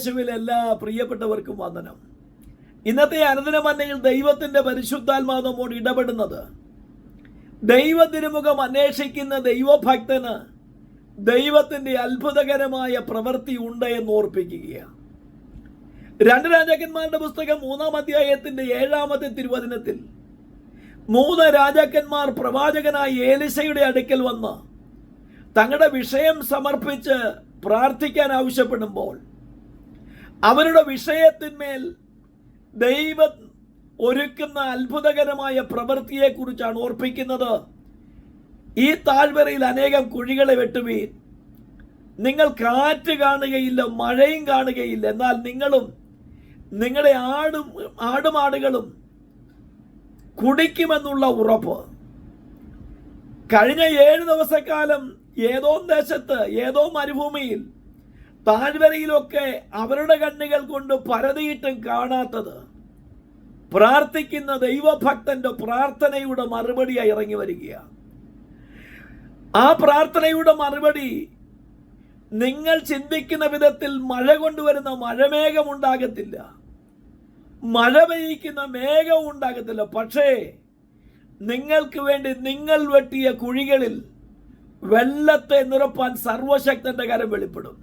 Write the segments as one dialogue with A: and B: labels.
A: യേശുവിൽ എല്ലാ പ്രിയപ്പെട്ടവർക്കും വന്ദനം. ഇന്നത്തെ അനുദിന ദൈവത്തിന്റെ പരിശുദ്ധാത്മാവ് നമ്മോട് ഇടപെടുന്നത് ദൈവതിരുമുഖം അന്വേഷിക്കുന്ന ദൈവഭക്തന് ദൈവത്തിന്റെ അത്ഭുതകരമായ പ്രവൃത്തി ഉണ്ട് എന്ന് ഓർപ്പിക്കുകയാണ്. രണ്ട് രാജാക്കന്മാരുടെ പുസ്തകം മൂന്നാം അധ്യായത്തിന്റെ ഏഴാമത്തെ തിരുവചനത്തിൽ മൂന്ന് രാജാക്കന്മാർ പ്രവാചകനായ ഏലിസയുടെ അടുക്കൽ വന്ന് തങ്ങളുടെ വിഷയം സമർപ്പിച്ച് പ്രാർത്ഥിക്കാൻ ആവശ്യപ്പെടുമ്പോൾ അവരുടെ വിഷയത്തിന്മേൽ ദൈവം ഒരുക്കുന്ന അത്ഭുതകരമായ പ്രവൃത്തിയെക്കുറിച്ചാണ് ഓർപ്പിക്കുന്നത്. ഈ താഴ്വരയിൽ അനേകം കുഴികളെ വെട്ടുവീൻ. നിങ്ങൾ കാറ്റ് കാണുകയില്ല മഴയും കാണുകയില്ല. എന്നാൽ നിങ്ങളും നിങ്ങളുടെ ആടും ആടുമാടുകളും കുടിക്കുമെന്നുള്ള ഉറപ്പ്. കഴിഞ്ഞ ഏഴ് ദിവസക്കാലം ഏതോ ദേശത്ത് ഏതോ മരുഭൂമിയിൽ താഴ്വരയിലൊക്കെ അവരുടെ കണ്ണുകൾ കൊണ്ട് പരതിയിട്ടും കാണാത്തത് പ്രാർത്ഥിക്കുന്ന ദൈവഭക്തന്റെ പ്രാർത്ഥനയുടെ മറുപടിയായി ഇറങ്ങി വരികയാണ്. ആ പ്രാർത്ഥനയുടെ മറുപടി നിങ്ങൾ ചിന്തിക്കുന്ന വിധത്തിൽ മഴ കൊണ്ടുവരുന്ന മഴമേഘം ഉണ്ടാകത്തില്ല. മഴ പെയ്യിക്കുന്ന മേഘവും ഉണ്ടാകത്തില്ല. പക്ഷേ നിങ്ങൾക്ക് വേണ്ടി നിങ്ങൾ വെട്ടിയ കുഴികളിൽ വെള്ളത്തെ നിറപ്പാൻ സർവശക്തന്റെ കരം വെളിപ്പെടും.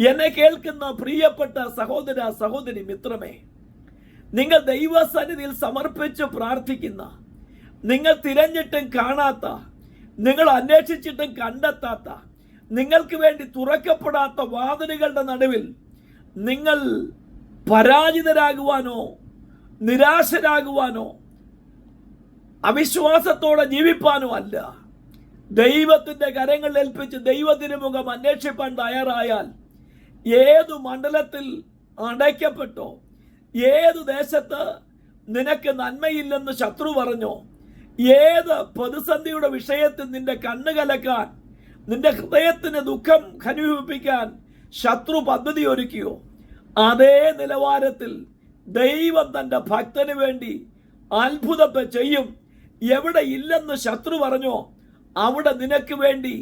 A: എന്നെ കേൾക്കുന്ന പ്രിയപ്പെട്ട സഹോദര സഹോദരി മിത്രമേ നിങ്ങൾ ദൈവസന്നിധിയിൽ സമർപ്പിച്ച് പ്രാർത്ഥിക്കുന്ന നിങ്ങൾ തിരഞ്ഞിട്ടും കാണാത്ത നിങ്ങൾ അന്വേഷിച്ചിട്ടും കണ്ടെത്താത്ത നിങ്ങൾക്ക് വേണ്ടി തുറക്കപ്പെടാത്ത വാതിലുകളുടെ നടുവിൽ നിങ്ങൾ പരാജിതരാകുവാനോ നിരാശരാകുവാനോ അവിശ്വാസത്തോടെ ജീവിപ്പാനോ അല്ല. ദൈവത്തിന്റെ കരങ്ങൾ ഏൽപ്പിച്ച് ദൈവത്തിന് മുഖം അന്വേഷിപ്പാൻ തയ്യാറായാൽ ഏതു മണ്ഡലത്തിൽ അടയ്ക്കപ്പെട്ടോ? ഏതു ദേശത്ത് നിനക്ക് നന്മയില്ലെന്ന് ശത്രു പറഞ്ഞോ? ഏത് പ്രതിസന്ധിയുടെ വിഷയത്തിൽ നിന്റെ കണ്ണ് കലക്കാൻ നിന്റെ ഹൃദയത്തിന് ദുഃഖം ഖനീപിപ്പിക്കാൻ ശത്രു പദ്ധതി ഒരുക്കിയോ? അതേ നിലവാരത്തിൽ ദൈവം തന്റെ ഭക്തന് വേണ്ടി അത്ഭുതത്തെ ചെയ്യും. എവിടെ ഇല്ലെന്ന് ശത്രു പറഞ്ഞോ? അവിടെ നിനക്ക് വേണ്ടി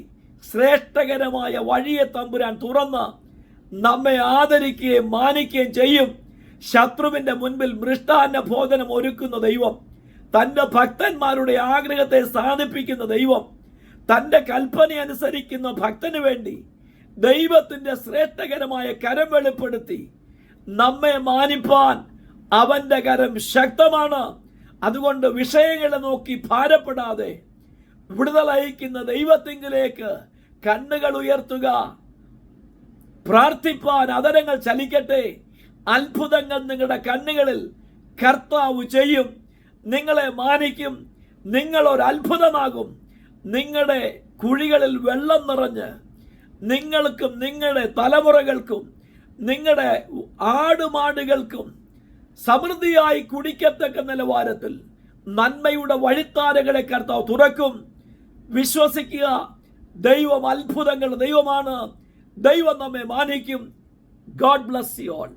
A: ശ്രേഷ്ഠകരമായ വഴിയെ തമ്പുരാൻ തുറന്ന് നമ്മെ ആദരിക്കുകയും മാനിക്കുകയും ചെയ്യും. ശത്രുവിന്റെ മുൻപിൽ മൃഷ്ടാന്ന ഭോജനം ഒരുക്കുന്ന ദൈവം തന്റെ ഭക്തന്മാരുടെ ആഗ്രഹത്തെ സാധിപ്പിക്കുന്ന ദൈവം തന്റെ കൽപ്പന അനുസരിക്കുന്ന ഭക്തന് വേണ്ടി ദൈവത്തിന്റെ ശ്രേഷ്ഠകരമായ കരം വെളിപ്പെടുത്തി നമ്മെ മാനിപ്പാൻ അവന്റെ കരം ശക്തമാണ്. അതുകൊണ്ട് വിഷയങ്ങളെ നോക്കി ഭാരപ്പെടാതെ വിടുതലയക്കുന്ന ദൈവത്തിങ്കിലേക്ക് കണ്ണുകൾ ഉയർത്തുക. പ്രാർത്ഥിപ്പാൻ അതരങ്ങൾ ചലിക്കട്ടെ. അത്ഭുതങ്ങൾ നിങ്ങളുടെ കണ്ണുകളിൽ കർത്താവ് ചെയ്യും. നിങ്ങളെ മാനിക്കും. നിങ്ങൾ ഒരു അത്ഭുതമാകും. നിങ്ങളുടെ കുഴികളിൽ വെള്ളം നിറഞ്ഞ് നിങ്ങൾക്കും നിങ്ങളുടെ തലമുറകൾക്കും നിങ്ങളുടെ ആടുമാടുകൾക്കും സമൃദ്ധിയായി കുടിക്കത്തക്ക നിലവാരത്തിൽ നന്മയുടെ വഴിത്താരകളെ കർത്താവ് തുറക്കും. വിശ്വസിക്കുക. ദൈവം അത്ഭുതങ്ങൾ ദൈവമാണ്. ദൈവം നമ്മെ മാനിക്കും. God bless you all